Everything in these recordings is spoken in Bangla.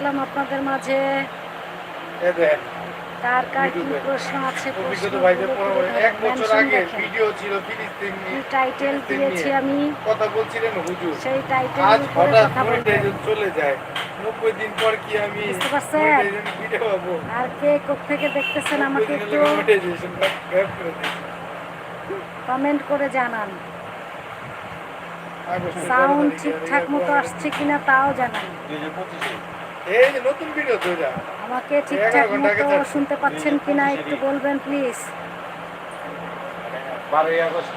আসলাম আপনাদের মাঝে। এ দেখ, কার কার কি প্রশ্ন আছে এক বছর আগে ভিডিও ছিল ফিলিস্তিন নিয়ে। টাইটেল দিয়েছি আমি। কথা বলছিলেন হুজুর। সেই টাইটেল আজ হঠাৎ কথা মনিটাইজেশন চলে যায়। নব্বই দিন পর কি আমি মনিটাইজেশন ভিডিও পাবো? আর কে থেকে দেখতেছেন আমাকে একটু। কমেন্ট করে জানান। সাউন্ড ঠিকঠাক মতো আসছে কিনা তাও জানান। এই যে নতুন ভিডিও তো এটা। আমাকে এগারো ঠিকঠাক ঘণ্টা আগে মতো শুনতে পাচ্ছেন কিনা একটু বলবেন প্লিজ বারোই আগস্ট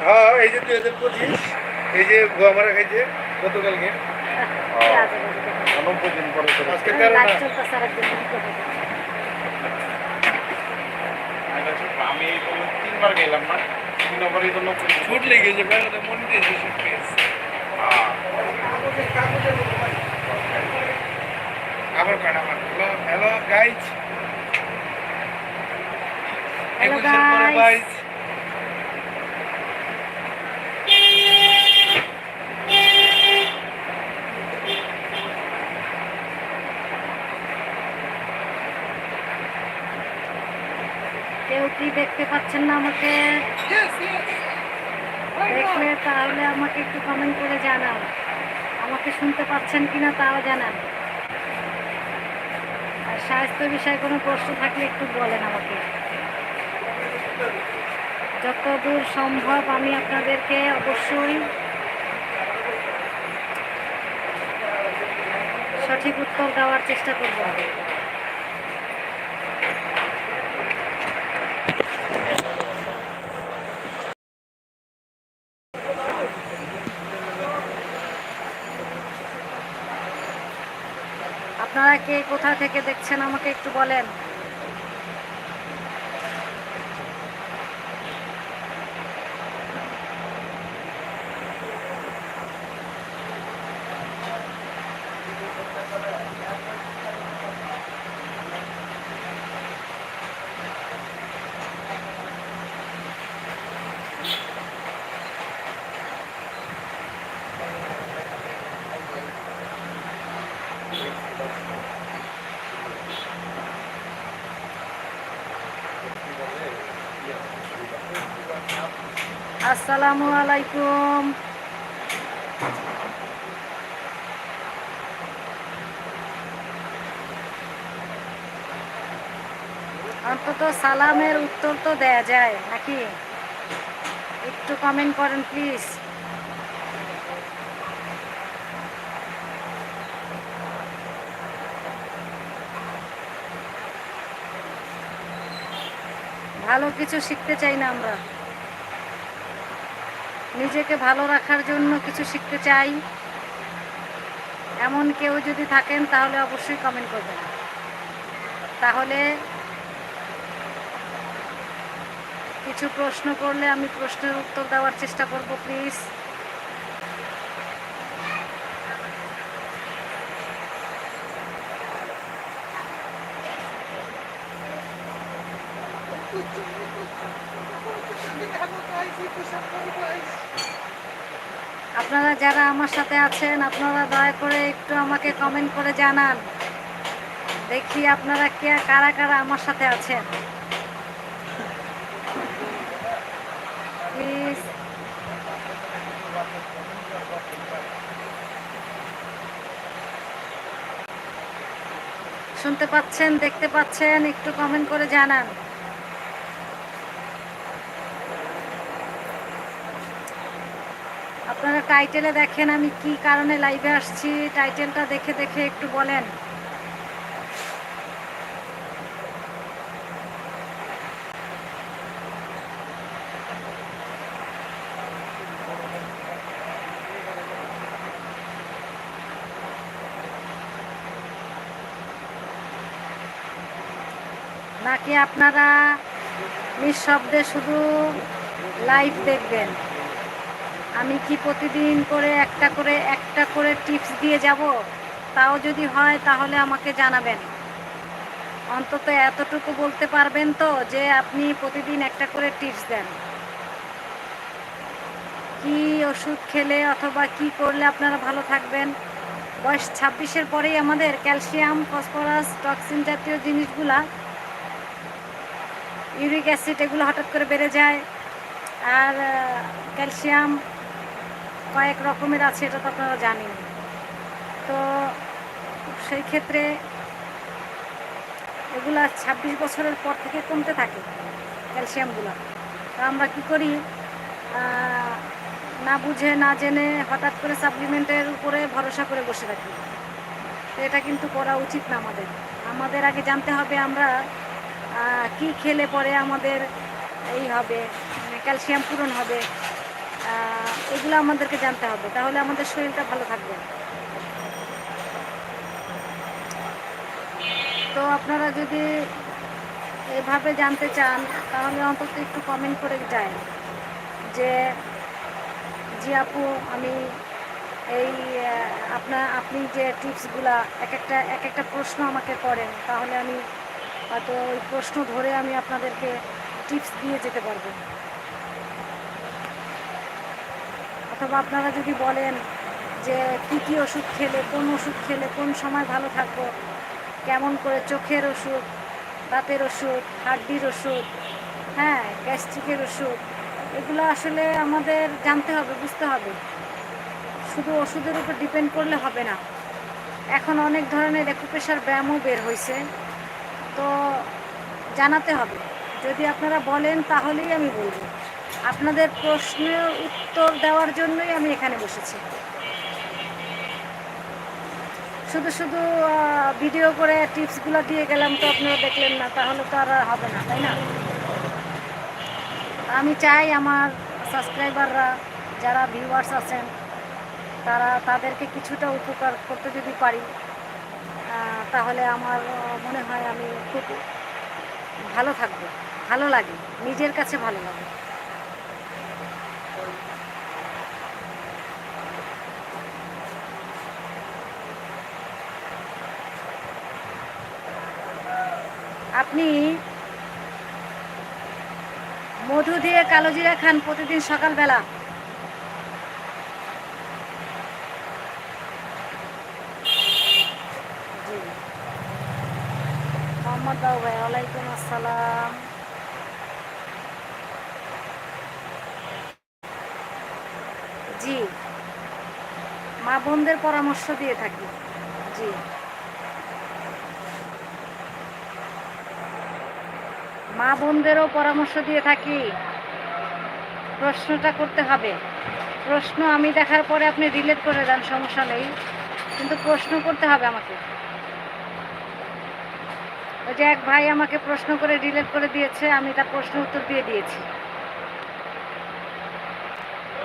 হ্যাঁ এই যে দুই হাজার পঁচিশ এই যে গোয়া মারা খাইছে গতকালকে। নব্বই দিন পরে আজকে তেরো আমি তিনবার গেলাম না তিন নম্বরই তো। ফুট লেগে বেলাতে মনিটাইজেশন হ্যাঁ। আবার হ্যালো হ্যালো গাইজ. গাইজ কেউ কি দেখতে পাচ্ছেন না আমাকে? দেখলে তাহলে আমাকে একটু কমেন্ট করে জানান। আমাকে শুনতে পাচ্ছেন কিনা তাও জানান। স্বাস্থ্য বিষয়ে কোনো প্রশ্ন থাকলে একটু বলেন আমাকে। যতদূর সম্ভব আমি আপনাদেরকে অবশ্যই সঠিক উত্তর দেওয়ার চেষ্টা করব আপনারা কে কোথা থেকে দেখছেন আমাকে একটু বলেন? আসসালামু আলাইকুম। অন্তত সালামের উত্তর তো দেয়া যায়, নাকি? একটু কমেন্ট করেন প্লিজ ভালো কিছু শিখতে চাই না আমরা। নিজেকে ভালো রাখার জন্য কিছু শিখতে চাই। এমন কেউ যদি থাকেন, তাহলে অবশ্যই কমেন্ট করবেন। তাহলে কিছু প্রশ্ন করলে আমি প্রশ্নের উত্তর দেওয়ার চেষ্টা করব প্লিজ আপনারা যারা আমার সাথে আছেন, আপনারা দয়া করে একটু আমাকে কমেন্ট করে জানান। দেখি আপনারা কে, কারা কারা আমার সাথে আছেন। শুনতে পাচ্ছেন, দেখতে পাচ্ছেন, একটু কমেন্ট করে জানান আপনারা টাইটেলে দেখেন আমি কি কারণে লাইভে আসছি। টাইটেলটা দেখে দেখে একটু বলেন। নাকি আপনারা নিঃশব্দে শুধু লাইভ দেখবেন? আমি কি প্রতিদিন করে একটা করে একটা করে টিপস দিয়ে যাব? তাও যদি হয়, তাহলে আমাকে জানাবেন। অন্তত এতটুকু বলতে পারবেন তো, যে আপনি প্রতিদিন একটা করে টিপস দেন। কি ওষুধ খেলে অথবা কি করলে আপনারা ভালো থাকবেন? বয়স ছাব্বিশের পরেই আমাদের ক্যালসিয়াম, ফসফরাস, টক্সিন জাতীয় জিনিসগুলা, ইউরিক অ্যাসিড এগুলো হঠাৎ করে বেড়ে যায়। আর ক্যালসিয়াম কয়েক রকমের আছে, এটা তো আপনারা জানেন তো সেই ক্ষেত্রে এগুলা ছাব্বিশ বছরের পর থেকে কমতে থাকে ক্যালসিয়ামগুলো। তো আমরা কি করি? না বুঝে, না জেনে হঠাৎ করে সাপ্লিমেন্টের উপরে ভরসা করে বসে থাকি। এটা কিন্তু করা উচিত না আমাদের। আমাদের আগে জানতে হবে আমরা কি খেলে পরে আমাদের এই হবে মানে ক্যালসিয়াম পূরণ হবে। এগুলো আমাদেরকে জানতে হবে। তাহলে আমাদের শরীরটা ভালো থাকবে। তো আপনারা যদি এভাবে জানতে চান, তাহলে অন্তত একটু কমেন্ট করে যায় যে, জি আপু, আমি এই আপনার আপনি যে টিপসগুলা এক একটা এক একটা প্রশ্ন আমাকে করেন, তাহলে আমি হয়তো ওই প্রশ্ন ধরে আমি আপনাদেরকে টিপস দিয়ে যেতে পারব। অথবা আপনারা যদি বলেন যে কী কী ওষুধ খেলে, কোন ওষুধ খেলে, কোন সময় ভালো থাকব, কেমন করে চোখের ওষুধ, দাঁতের ওষুধ, হাড্ডির ওষুধ হ্যাঁ গ্যাস্ট্রিকের ওষুধ, এগুলো আসলে আমাদের জানতে হবে, বুঝতে হবে। শুধু ওষুধের উপর ডিপেন্ড করলে হবে না। এখন অনেক ধরনের একুপেশার ব্যায়ামও বের হয়েছে তো জানাতে হবে। যদি আপনারা বলেন, তাহলেই আমি বলব। আপনাদের প্রশ্নের উত্তর দেওয়ার জন্যই আমি এখানে বসেছি। শুধু শুধু ভিডিও করে টিপসগুলো দিয়ে গেলাম তো আপনারা দেখলেন না, তাহলে তো আর হবে না, তাই না? আমি চাই আমার সাবস্ক্রাইবাররা যারা ভিউয়ার্স আছেন, তারা তাদেরকে কিছুটা উপকার করতে যদি পারি তাহলে আমার মনে হয় আমি খুব ভালো থাকব, ভালো লাগে, নিজের কাছে ভালো লাগে। আপনি মধু দিয়ে কালো জিরা খান প্রতিদিন সকালবেলা। বাবু ওয়ালাইকুম আসসালাম। জি। মা বোনদের পরামর্শ দিয়ে থাকি। জি। মা বোনদেরও পরামর্শ দিয়ে থাকি। প্রশ্নটা করতে হবে। প্রশ্ন আমি দেখার পরে আপনি রিলেট করে দেন, সমস্যা নেই। কিন্তু প্রশ্ন করতে হবে আমাকে। ওই যে এক ভাই আমাকে প্রশ্ন করে রিলেট করে দিয়েছে, আমি তার প্রশ্ন উত্তর দিয়ে দিয়েছি।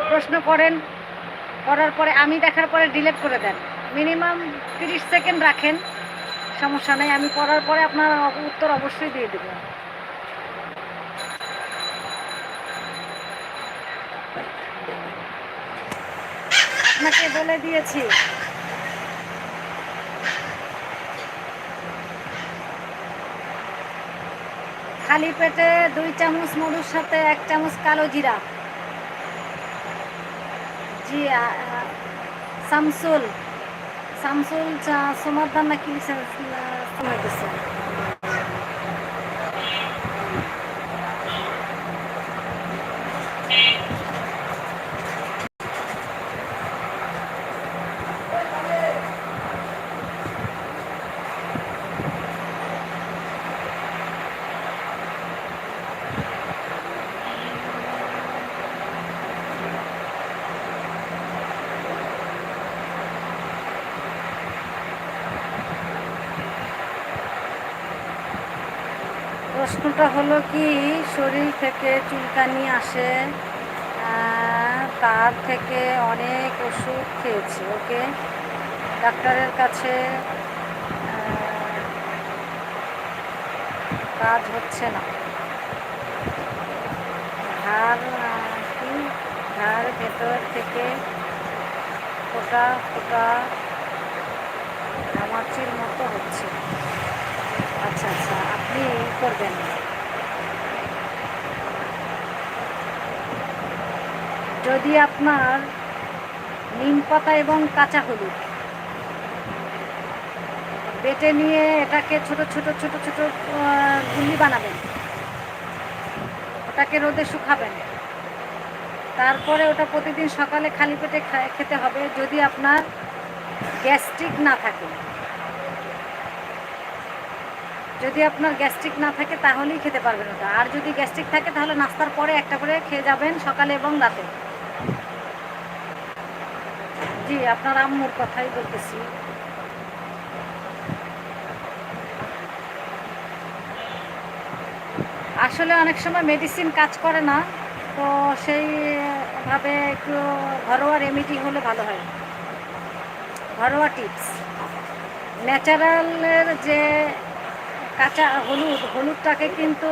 প্রশ্ন করেন, করার পরে আমি দেখার পরে ডিলেট করে দেন। মিনিমাম তিরিশ সেকেন্ড রাখেন, সমস্যা নেই। আমি করার পরে আপনার উত্তর অবশ্যই দিয়ে দেবো। আপনাকে বলে দিয়েছি। খালি পেটে দুই চামচ মধুর সাথে এক চামচ কালো জিরা। জি শামসুল শামসুল সমাধান নাকি সময় প্রশ্নটা হলো কি? শরীর থেকে চুলকানি আসে তার থেকে অনেক ওষুধ খেয়েছি ওকে? ডাক্তারের কাছে কাজ হচ্ছে না। আহ, কি ঘাড় ভেতর থেকে ফোটা ফোটা ঘামাচির মতো হচ্ছে। আচ্ছা আচ্ছা আপনি করবেন। যদি আপনার নিম পাতা এবং কাঁচা হলুদ বেটে নিয়ে এটাকে ছোট ছোট ছোট ছোট গুলি বানাবেন, ওটাকে রোদে শুকাবেন, তারপরে ওটা প্রতিদিন সকালে খালি পেটে খেতে হবে। যদি আপনার গ্যাস্ট্রিক না থাকে যদি আপনার গ্যাস্ট্রিক না থাকে তাহলেই খেতে পারবেন ওটা। আর যদি গ্যাস্ট্রিক থাকে তাহলে নাস্তার পরে একটা করে খেয়ে যাবেন সকালে এবং রাতে। জি, আপনার আম্মুর কথাই বলতেছি। আসলে অনেক সময় মেডিসিন কাজ করে না, তো সেইভাবে একটু ঘরোয়া রেমেডি হলে ভালো হয়। ঘরোয়া টিপস ন্যাচারালের যে কাঁচা হলুদ, হলুদটাকে কিন্তু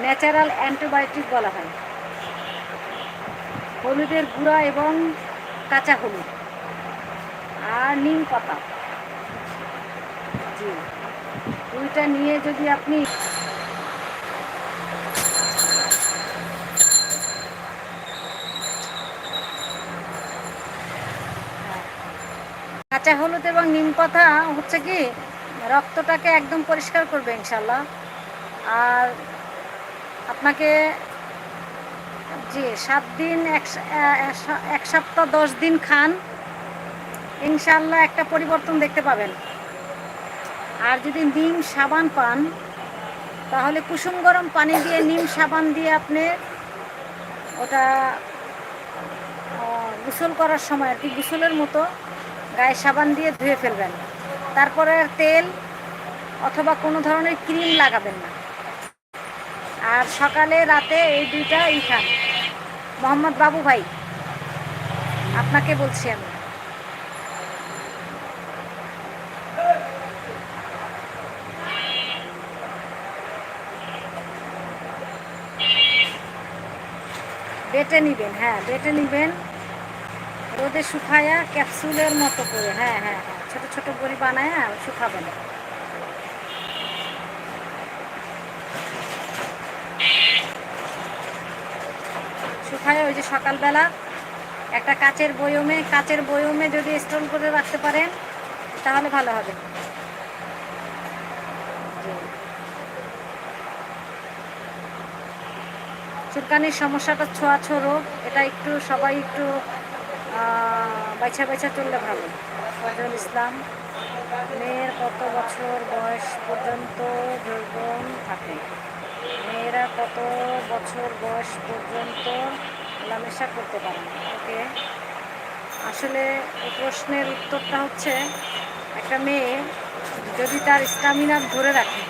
ন্যাচারাল অ্যান্টিবায়োটিক বলা হয়। হলুদের গুঁড়া এবং কাঁচা হলুদ। আর নিম পাতা। জি। দুইটা নিয়ে যদি আপনি কাঁচা হলুদ এবং নিম পাতা হচ্ছে কি রক্তটাকে একদম পরিষ্কার করবে ইনশাল্লাহ আর আপনাকে জি, সাত দিন, এক সপ্তাহ, দশ দিন খান। ইনশাল্লাহ একটা পরিবর্তন দেখতে পাবেন। আর যদি নিম সাবান পান, তাহলে কুসুম গরম পানি দিয়ে, নিম সাবান দিয়ে আপনি ওটা গোসল করার সময় আর কি, গোসলের মতো গায়ে সাবান দিয়ে ধুয়ে ফেলবেন। তারপরে তেল অথবা কোনো ধরনের ক্রিম লাগাবেন না। আর সকালে, রাতে এই দুইটা ই খান। মোহাম্মদ বাবু ভাই, আপনাকে বলছি আমি। বেটে নিবেন হ্যাঁ বেটে নিবেন। রোদে শুকায়া ক্যাপসুলের মতো করে হ্যাঁ হ্যাঁ হ্যাঁ। ছোট ছোট বড়ি বানায় শুকাবেন শুকায় ওই যে সকালবেলা একটা কাচের বয়মে কাচের বয়মে যদি স্টোর করে রাখতে পারেন, তাহলে ভালো হবে। চুলকানির সমস্যাটা ছোঁয়াছো রোগ এটা একটু সবাই একটু বাইছা বাইছা চললে ভালো ফজল ইসলাম, মেয়ের কত বছর বয়স পর্যন্ত যৌবন থাকে? মেয়েরা কত বছর বয়স পর্যন্ত মেলামেশা করতে পারে? ওকে, আসলে এই প্রশ্নের উত্তরটা হচ্ছে, একটা মেয়ে যদি তার স্টামিনা ধরে রাখে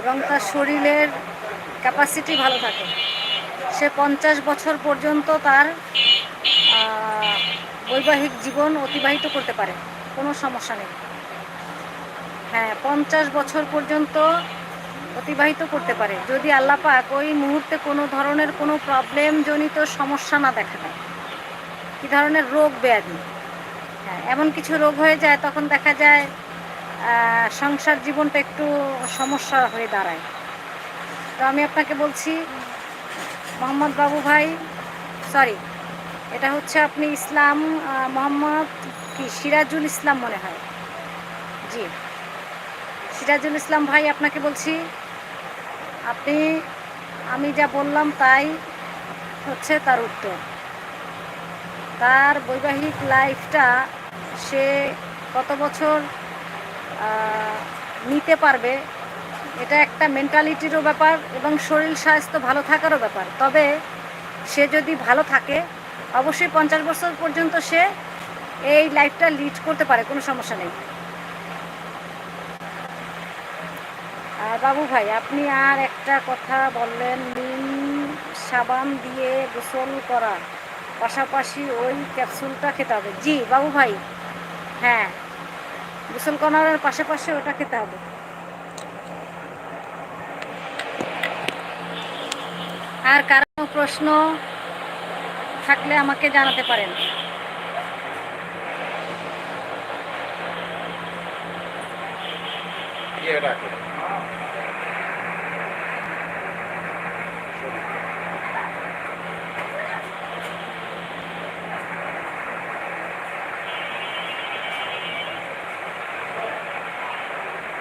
এবং তার শরীরের ক্যাপাসিটি ভালো থাকে, সে পঞ্চাশ বছর পর্যন্ত তার বৈবাহিক জীবন অতিবাহিত করতে পারে, কোনো সমস্যা নেই। হ্যাঁ পঞ্চাশ বছর পর্যন্ত অতিবাহিত করতে পারে। যদি আল্লাহ পাক ওই মুহূর্তে কোনো ধরনের কোনো প্রবলেম জনিত সমস্যা না দেখা দেয়, কী ধরনের রোগ ব্যাধি হ্যাঁ এমন কিছু রোগ হয়ে যায়, তখন দেখা যায় সংসার জীবনটা একটু সমস্যা হয়ে দাঁড়ায়। তো আমি আপনাকে বলছি, মোহাম্মদ বাবু ভাই সরি এটা হচ্ছে আপনি ইসলাম মোহাম্মদ কি, সিরাজুল ইসলাম মনে হয়। জি। সিরাজুল ইসলাম ভাই, আপনাকে বলছি, আপনি, আমি যা বললাম তাই হচ্ছে তার উত্তর। তার বৈবাহিক লাইফটা সে কত বছর নিতে পারবে, এটা একটা মেন্টালিটিরও ব্যাপার এবং শরীর স্বাস্থ্য ভালো থাকারও ব্যাপার। তবে সে যদি ভালো থাকে অবশ্যই পঞ্চাশ বছর পর্যন্ত সে এই লাইফটা লিড করতে পারে, কোনো সমস্যা নেই। আর বাবু ভাই, আপনি আর একটা কথা বললেন, নিম সাবান দিয়ে গোসল করা, পাশাপাশি ওই ক্যাপসুলটা খেতে হবে। জি, বাবু ভাই হ্যাঁ গোসল করার পাশাপাশি ওটা খেতে হবে। আর কারও প্রশ্ন? থাকলে আমাকে জানাতে পারেন। ইয়ে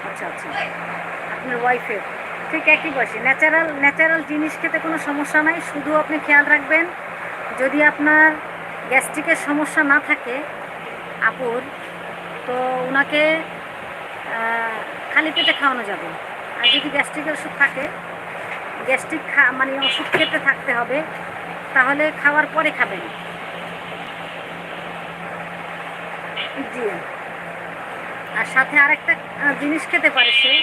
আচ্ছা আচ্ছা। আপনার ওয়াইফের ঠিক একই বয়সে। ন্যাচারাল ন্যাচারাল জিনিস খেতে কোনো সমস্যা নাই। শুধু আপনি খেয়াল রাখবেন যদি আপনার গ্যাস্ট্রিকের সমস্যা না থাকে আপুর, তো ওনাকে খালি পেটে খাওয়ানো যাবে। আর যদি গ্যাস্ট্রিকের ওষুধ থাকে, গ্যাস্ট্রিক খা মানে ওষুধ খেতে থাকতে হবে, তাহলে খাওয়ার পরে খাবেন। জি। আর সাথে আরেকটা জিনিস খেতে পারে সে।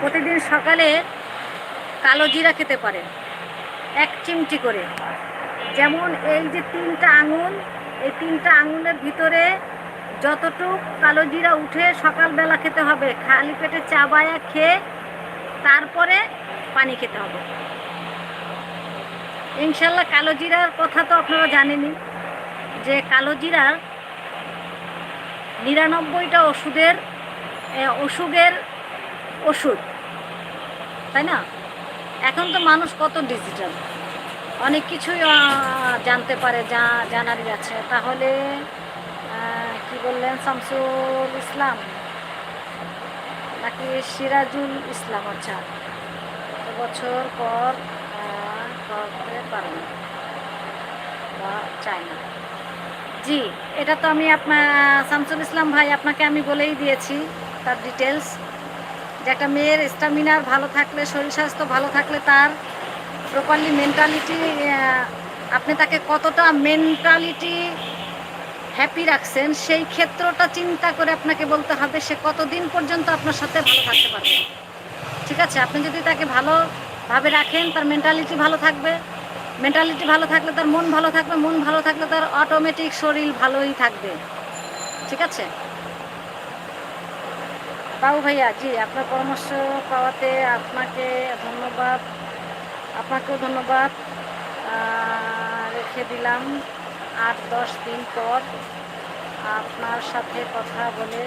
প্রতিদিন সকালে কালো জিরা খেতে পারে। এক চিমটি করে। যেমন এই যে তিনটা আঙুল, এই তিনটা আঙুলের ভিতরে যতটুক কালো জিরা উঠে সকালবেলা খেতে হবে, খালি পেটে চা বায়া খেয়ে তারপরে পানি খেতে হবে। ইনশাল্লাহ কালো জিরার কথা তো আপনারা জানেনই, যে কালো জিরার নিরানব্বইটা ওষুধের অসুখের ওষুধ, তাই না? এখন তো মানুষ কত ডিজিটাল অনেক কিছুই জানতে পারে, যা জানারই আছে। তাহলে কি বললেন শামসুল ইসলাম? নাকি সিরাজুল ইসলাম? আচ্ছা বছর পর করতে পারেন বা চায় না। জি, এটা তো আমি আপনার শামসুল ইসলাম ভাই আপনাকে আমি বলেই দিয়েছি তার ডিটেলস যে একটা মেয়ের স্টামিনার ভালো থাকলে, শরীর স্বাস্থ্য ভালো থাকলে তার প্রপারলি মেন্টালিটি আপনি তাকে কতটা মেন্টালিটি হ্যাপি রাখছেন, সেই ক্ষেত্রটা চিন্তা করে আপনাকে বলতে হবে, সে কতদিন পর্যন্ত আপনার সাথে ভালো থাকতে পারবে। ঠিক আছে? আপনি যদি তাকে ভালোভাবে রাখেন, তার মেন্টালিটি ভালো থাকবে। মেন্টালিটি ভালো থাকলে তার মন ভালো থাকবে, মন ভালো থাকলে তার অটোমেটিক শরীর ভালোই থাকবে। ঠিক আছে? বাবু ভাইয়া, জি, আপনার পরামর্শ পাওয়াতে আপনাকে ধন্যবাদ। আপনাকেও ধন্যবাদ। রেখে দিলাম আট দশ দিন পর আপনার সাথে কথা বলে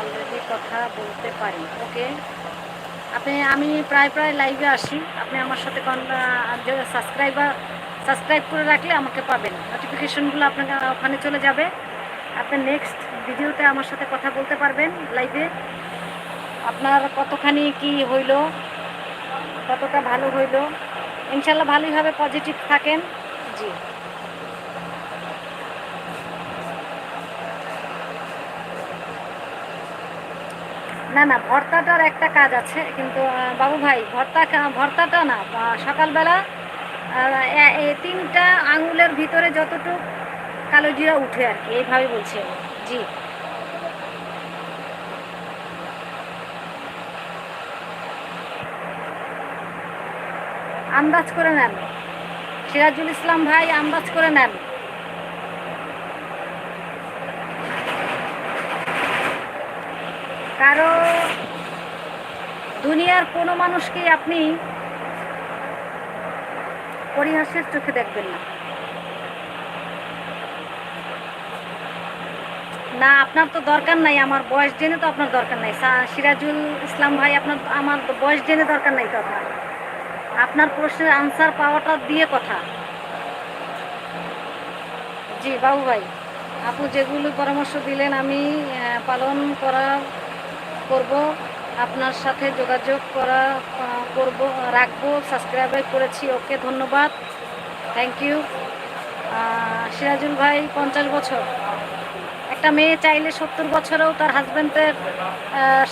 অলরেডি কথা বলতে পারি, ওকে? আপনি, আমি প্রায় প্রায় লাইভে আসি। আপনি আমার সাথে সাবস্ক্রাইবার সাবস্ক্রাইব করে রাখলে আমাকে পাবেন। নোটিফিকেশনগুলো আপনাকে ওখানে চলে যাবে। আপনি নেক্সট ভিডিওতে আমার সাথে কথা বলতে পারবেন লাইভে আপনার কতখানি কি হইল কতটা ভালো হইল? ইনশাল্লাহ ভালোই হবে পজিটিভ থাকেন। জি। না না ভর্তাটার একটা কাজ আছে কিন্তু বাবু ভাই ভর্তা ভর্তাটা না সকালবেলা তিনটা আঙুলের ভিতরে যতটুকু কালো জিরা উঠে আর কি এইভাবে বলছি। জি। আন্দাজ করে নেন। সিরাজুল ইসলাম ভাই, আন্দাজ করে নেন। কারও দুনিয়ার কোনো মানুষকেই আপনি পরিহাসের চোখে দেখবেন না। না, আপনার তো দরকার নাই, আমার বয়স জেনে তো আপনার দরকার নাই। সিরাজুল ইসলাম ভাই, আপনার আমার বয়স জেনে দরকার নাই তো আপনার। আপনার প্রশ্নের আনসার পাওয়াটা দিয়ে কথা। জি, বাবু ভাই, আপু যেগুলো পরামর্শ দিলেন, আমি পালন করা করব, আপনার সাথে যোগাযোগ করা করব, রাখব সাবস্ক্রাইব করেছি, ওকে ধন্যবাদ থ্যাংক ইউ সিরাজুল ভাই, পঞ্চাশ বছর। একটা মেয়ে চাইলে সত্তর বছরেও তার হাজব্যান্ডের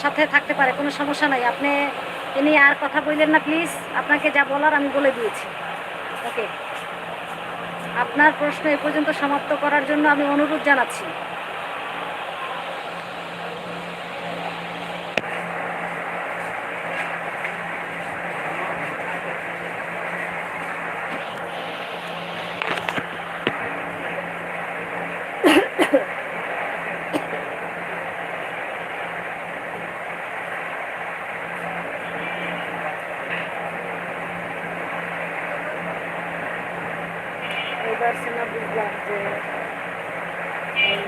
সাথে থাকতে পারে, কোনো সমস্যা নাই। আপনি তিনি আর কথা বললেন না প্লিজ আপনাকে যা বলার আমি বলে দিয়েছি। ওকে আপনার প্রশ্ন এ পর্যন্ত সমাপ্ত করার জন্য আমি অনুরোধ জানাচ্ছি এবার সিনা বুঝলাম যে এই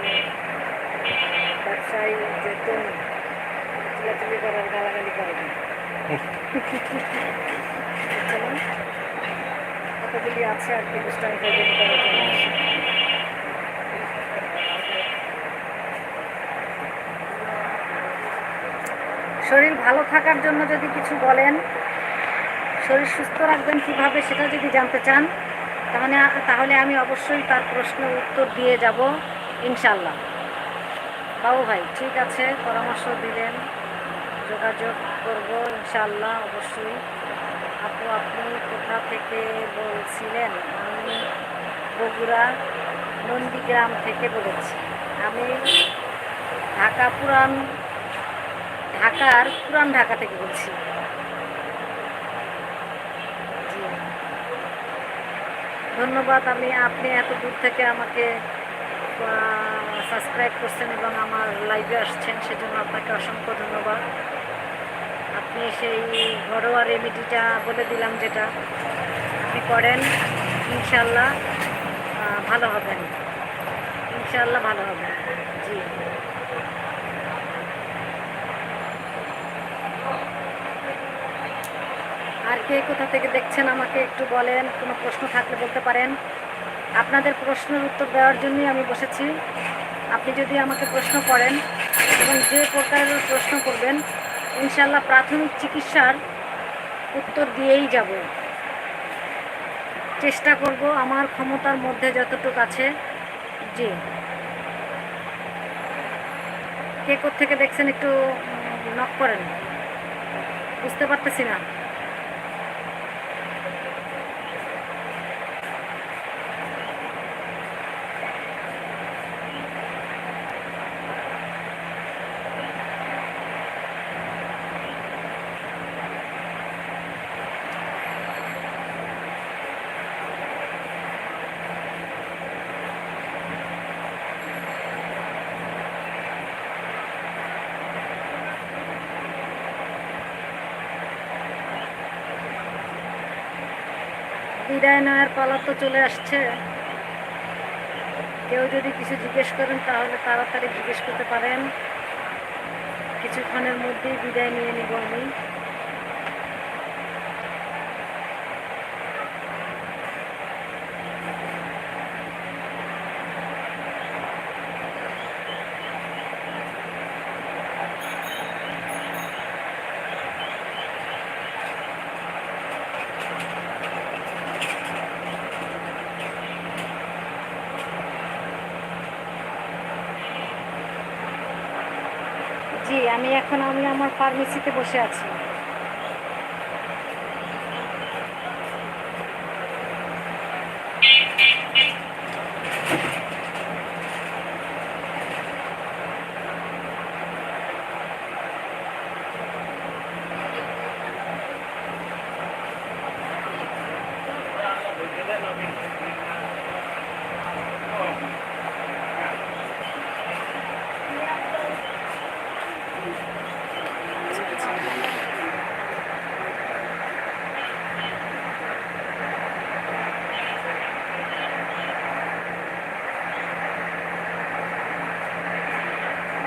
ব্যবসায়ী যে তরুণ চিলাচিলি করার গালাগালি কতগুলি আছে আর কি শরীর ভালো থাকার জন্য যদি কিছু বলেন, শরীর সুস্থ রাখবেন কীভাবে সেটা যদি জানতে চান, তাহলে তাহলে আমি অবশ্যই তার প্রশ্নের উত্তর দিয়ে যাব ইনশাল্লাহ বাবু ভাই, ঠিক আছে, পরামর্শ দিলেন, যোগাযোগ করব ইনশাল্লাহ অবশ্যই। আপু, আপনি কোথা থেকে বলছিলেন? আমি বগুড়া নন্দীগ্রাম থেকে বলেছি। আমি ঢাকা পুরান, ঢাকার পুরান ঢাকা থেকে বলছি। ধন্যবাদ, আমি, আপনি এত দূর থেকে আমাকে সাবস্ক্রাইব করছেন এবং আমার লাইভে আসছেন, সেজন্য আপনাকে অসংখ্য ধন্যবাদ। আপনি সেই ঘরোয়া রেমেডিটা বলে দিলাম যেটা। আপনি করেন ইনশাল্লাহ ভালো হবেন। ইনশাল্লাহ ভালো হবেন। জি। আর কে কোথা থেকে দেখছেন আমাকে একটু বলেন, কোনো প্রশ্ন থাকলে বলতে পারেন। আপনাদের প্রশ্নের উত্তর দেওয়ার জন্যই আমি বসেছি। আপনি যদি আমাকে প্রশ্ন করেন এবং যে প্রকারের প্রশ্ন করবেন ইনশাল্লাহ প্রাথমিক চিকিৎসার উত্তর দিয়েই যাব। চেষ্টা করব আমার ক্ষমতার মধ্যে যতটুকু আছে। যে কে থেকে দেখছেন একটু নক করেন। বুঝতে পারতেছি না। বিদায় নেওয়ার পালা তো চলে আসছে। কেউ যদি কিছু জিজ্ঞেস করেন, তাহলে তাড়াতাড়ি জিজ্ঞেস করতে পারেন। কিছুক্ষণের মধ্যেই বিদায় নিয়ে নিব আমি জি আমি এখন আমি আমার ফার্মেসিতে বসে আছি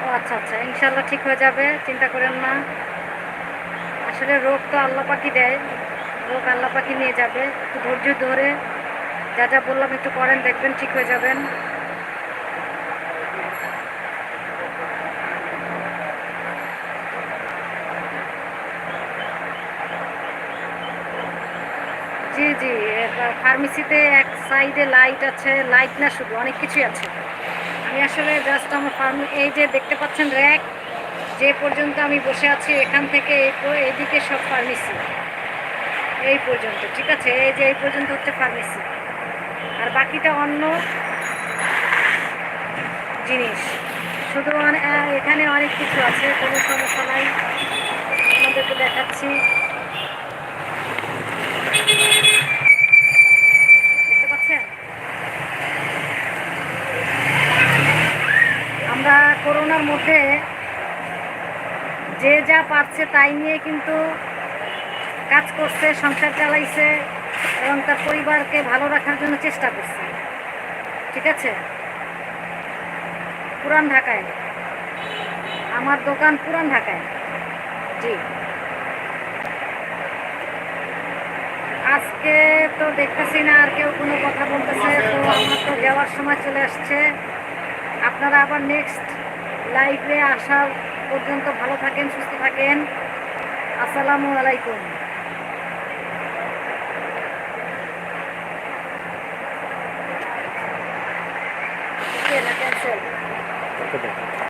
ও আচ্ছা আচ্ছা ইনশাল্লাহ ঠিক হয়ে যাবে, চিন্তা করেন না। আসলে রোগ তো আল্লাহ পাখি দেয়, রোগ আল্লাহ পাখি নিয়ে যাবে। একটু ধৈর্য ধরে, যা যা বললাম একটু করেন, দেখবেন ঠিক হয়ে যাবেন। জি জি ফার্মেসিতে এক সাইডে লাইট আছে, লাইট না শুধু, অনেক কিছুই আছে। আমি আসলে জাস্ট আমার ফার্ম এই যে দেখতে পাচ্ছেন র্যাক যে পর্যন্ত আমি বসে আছি এখান থেকে এদিকে সব ফার্মেসি এই পর্যন্ত, ঠিক আছে? এই যে এই পর্যন্ত হচ্ছে ফার্মেসি আর বাকিটা অন্য জিনিস। শুধু এখানে অনেক কিছু আছে, কোনো সমস্যা নাই। আপনাদেরকে দেখাচ্ছি দেখতে পাচ্ছেন আমরা করোনার মধ্যে যে যা পারছে তাই নিয়ে কিন্তু কাজ করছে, সংসার চালাইছে এবং তার পরিবারকে ভালো রাখার জন্য চেষ্টা করছে। ঠিক আছে? পুরান ঢাকায়। আমার দোকান পুরান ঢাকায়। জি। আজকে তো দেখতেছি না, আর কেউ কোনো কথা বলতেছে, তো আমার তো যাওয়ার সময় চলে আসছে। আপনারা আবার নেক্সট লাইভে আসার পর্যন্ত ভালো থাকেন সুস্থ থাকেন। আসসালামু আলাইকুম।